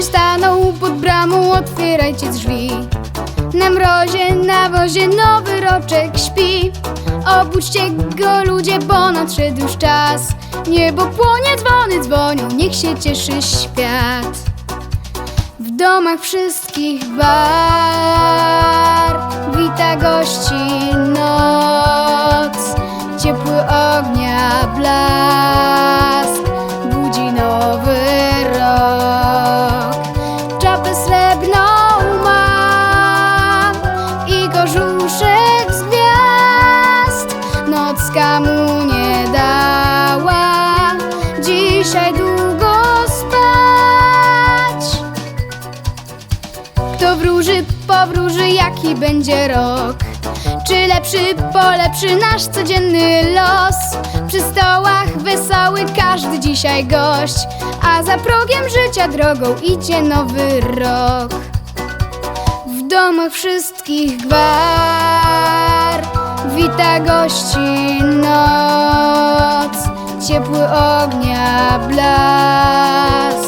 Koń stanął pod bramą, otwierajcie drzwi. Na mrozie, na wozie nowy roczek śpi. Obudźcie go ludzie, bo nadszedł już czas. Niebo płonie, dzwony dzwonią, niech się cieszy świat. W domach wszystkich bar Wita gości noc. Ciepły ognia blask Czapę srebrną I kożuszek z gwiazd. Nocka mu nie dała Dzisiaj długo spać. Kto wróży, powróży, jaki będzie rok. Czy lepszy, polepszy nasz codzienny los? Przy stołach dzisiaj gość A za progiem życia drogą idzie nowy rok. W domach wszystkich gwar Wita gości noc Ciepły ognia blask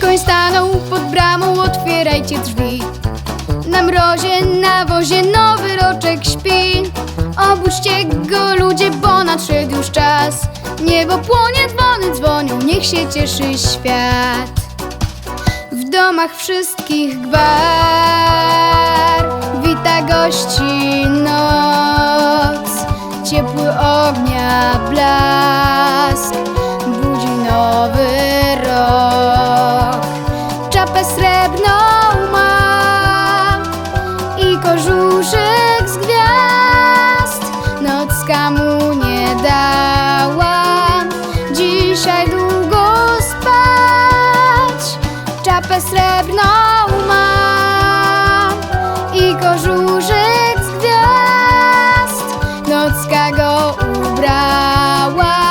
Koń stanął pod bramą, otwierajcie drzwi. Na mrozie, na wozie nowy roczek śpi. Obudźcie go ludzie, bo nadszedł już czas. Niebo płonie, dzwony dzwonią, niech się cieszy świat. W domach wszystkich gwar Wita gości noc. Ciepły ognia blask dzisiaj długo spać. Czapę srebrną mam I kożuszek z gwiazd. Nocka go ubrała.